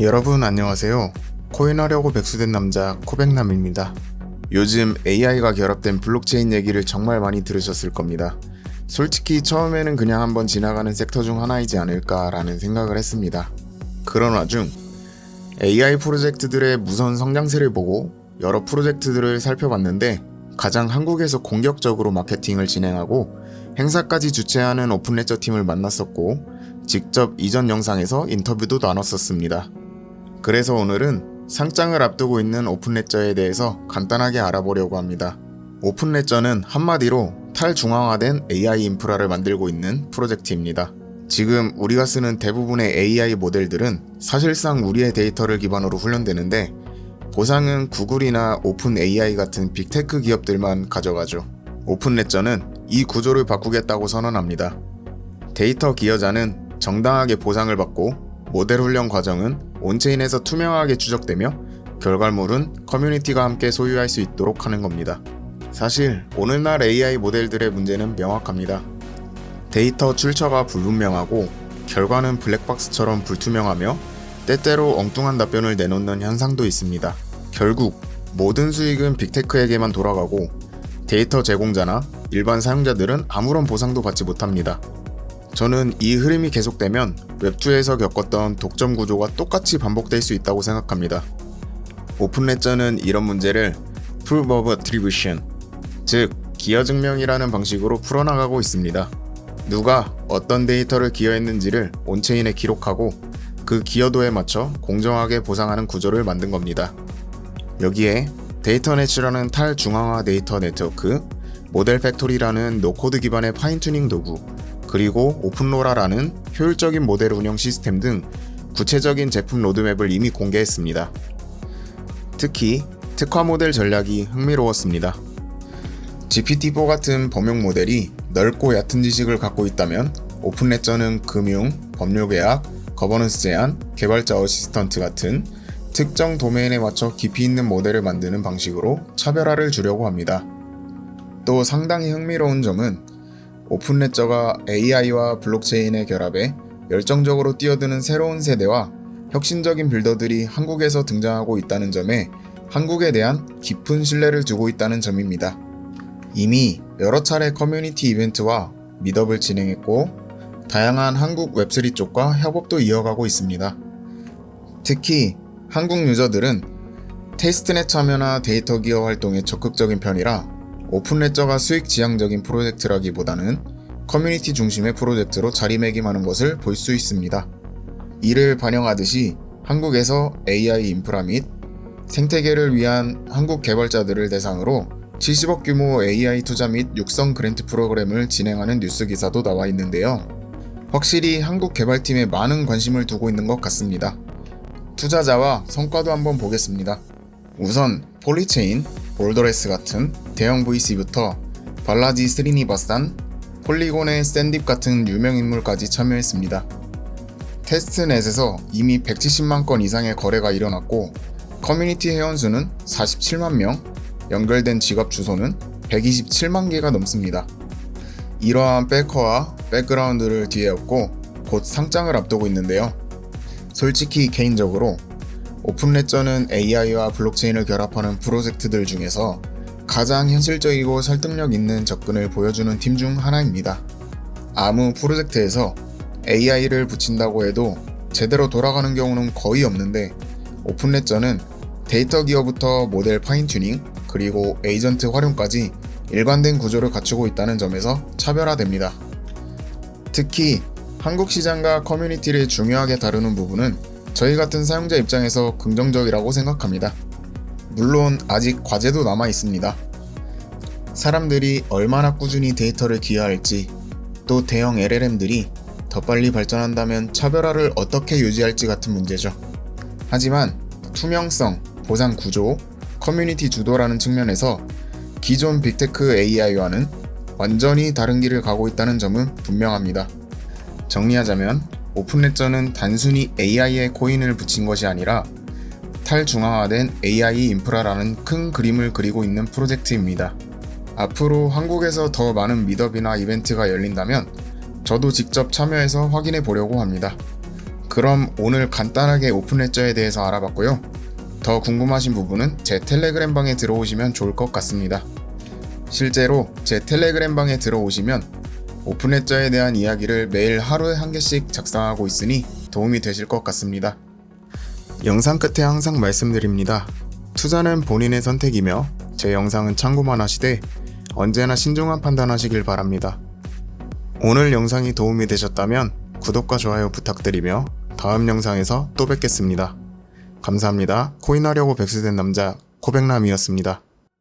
여러분 안녕하세요. 코인하려고 백수된 남자 코백남입니다. 요즘 AI가 결합된 블록체인 얘기를 정말 많이 들으셨을 겁니다. 솔직히 처음에는 그냥 한번 지나가는 섹터 중 하나이지 않을까라는 생각을 했습니다. 그런 와중 AI 프로젝트들의 무선 성장세를 보고 여러 프로젝트들을 살펴봤는데 가장 한국에서 공격적으로 마케팅을 진행하고 행사까지 주최하는 오픈레저 팀을 만났었고 직접 이전 영상에서 인터뷰도 나눴었습니다. 그래서 오늘은 상장을 앞두고 있는 오픈레저에 대해서 간단하게 알아보려고 합니다. 오픈레저는 한마디로 탈중앙화된 AI 인프라를 만들고 있는 프로젝트입니다. 지금 우리가 쓰는 대부분의 AI 모델들은 사실상 우리의 데이터를 기반으로 훈련되는데 보상은 구글이나 오픈 AI 같은 빅테크 기업들만 가져가죠. 오픈레저는 이 구조를 바꾸겠다고 선언합니다. 데이터 기여자는 정당하게 보상을 받고 모델 훈련 과정은 온체인에서 투명하게 추적되며 결과물은 커뮤니티가 함께 소유할 수 있도록 하는 겁니다. 사실 오늘날 AI 모델들의 문제는 명확합니다. 데이터 출처가 불분명하고 결과는 블랙박스처럼 불투명하며 때때로 엉뚱한 답변을 내놓는 현상도 있습니다. 결국 모든 수익은 빅테크에게만 돌아가고 데이터 제공자나 일반 사용자들은 아무런 보상도 받지 못합니다. 저는 이 흐름이 계속되면 웹2에서 겪었던 독점 구조가 똑같이 반복될 수 있다고 생각합니다. 오픈레저는 이런 문제를 Proof of Attribution, 즉 기여 증명이라는 방식으로 풀어나가고 있습니다. 누가 어떤 데이터를 기여했는지를 온체인에 기록하고 그 기여도에 맞춰 공정하게 보상하는 구조를 만든 겁니다. 여기에 데이터넷이라는 탈중앙화 데이터 네트워크, 모델 팩토리라는 노코드 기반의 파인튜닝 도구, 그리고 오픈로라라는 효율적인 모델 운영 시스템 등 구체적인 제품 로드맵을 이미 공개했습니다. 특히 특화 모델 전략이 흥미로웠습니다. GPT-4 같은 범용 모델이 넓고 얕은 지식을 갖고 있다면 오픈레저는 금융, 법률 계약, 거버넌스 제한, 개발자 어시스턴트 같은 특정 도메인에 맞춰 깊이 있는 모델을 만드는 방식으로 차별화를 주려고 합니다. 또 상당히 흥미로운 점은 오픈레저가 AI와 블록체인의 결합에 열정적으로 뛰어드는 새로운 세대와 혁신적인 빌더들이 한국에서 등장하고 있다는 점에 한국에 대한 깊은 신뢰를 두고 있다는 점입니다. 이미 여러 차례 커뮤니티 이벤트와 미덥을 진행했고 다양한 한국 웹3 쪽과 협업도 이어가고 있습니다. 특히 한국 유저들은 테스트넷 참여나 데이터 기여 활동에 적극적인 편이라 오픈레저가 수익 지향적인 프로젝트라기보다는 커뮤니티 중심의 프로젝트로 자리매김하는 것을 볼 수 있습니다. 이를 반영하듯이 한국에서 AI 인프라 및 생태계를 위한 한국 개발자들을 대상으로 70억 규모 AI 투자 및 육성 그랜트 프로그램을 진행하는 뉴스 기사도 나와 있는데요. 확실히 한국 개발팀에 많은 관심을 두고 있는 것 같습니다. 투자자와 성과도 한번 보겠습니다. 우선 폴리체인, 볼더레스 같은 대형 VC부터 발라지 스리니바산, 폴리곤의 샌딥 같은 유명 인물까지 참여했습니다. 테스트넷에서 이미 170만 건 이상의 거래가 일어났고 커뮤니티 회원수는 47만 명, 연결된 지갑 주소는 127만 개가 넘습니다. 이러한 백커와 백그라운드를 뒤에 얻고 곧 상장을 앞두고 있는데요. 솔직히 개인적으로 오픈레저는 AI와 블록체인을 결합하는 프로젝트들 중에서 가장 현실적이고 설득력 있는 접근을 보여주는 팀 중 하나입니다. 아무 프로젝트에서 AI를 붙인다고 해도 제대로 돌아가는 경우는 거의 없는데 오픈레저는 데이터 기어부터 모델 파인튜닝 그리고 에이전트 활용까지 일관된 구조를 갖추고 있다는 점에서 차별화됩니다. 특히 한국 시장과 커뮤니티를 중요하게 다루는 부분은 저희 같은 사용자 입장에서 긍정적이라고 생각합니다. 물론 아직 과제도 남아 있습니다. 사람들이 얼마나 꾸준히 데이터를 기여할지, 또 대형 LLM들이 더 빨리 발전한다면 차별화를 어떻게 유지할지 같은 문제죠. 하지만 투명성, 보상 구조, 커뮤니티 주도라는 측면에서 기존 빅테크 AI와는 완전히 다른 길을 가고 있다는 점은 분명합니다. 정리하자면 오픈레저는 단순히 AI에 코인을 붙인 것이 아니라 탈중앙화된 AI 인프라라는 큰 그림을 그리고 있는 프로젝트입니다. 앞으로 한국에서 더 많은 미더비나 이벤트가 열린다면 저도 직접 참여해서 확인해 보려고 합니다. 그럼 오늘 간단하게 오픈레저에 대해서 알아봤고요. 더 궁금하신 부분은 제 텔레그램 방에 들어오시면 좋을 것 같습니다. 실제로 제 텔레그램 방에 들어오시면 오픈레저에 대한 이야기를 매일 하루에 한 개씩 작성하고 있으니 도움이 되실 것 같습니다. 영상 끝에 항상 말씀드립니다. 투자는 본인의 선택이며 제 영상은 참고만 하시되 언제나 신중한 판단하시길 바랍니다. 오늘 영상이 도움이 되셨다면 구독과 좋아요 부탁드리며 다음 영상에서 또 뵙겠습니다. 감사합니다. 코인하려고 백수된 남자 코백남이었습니다.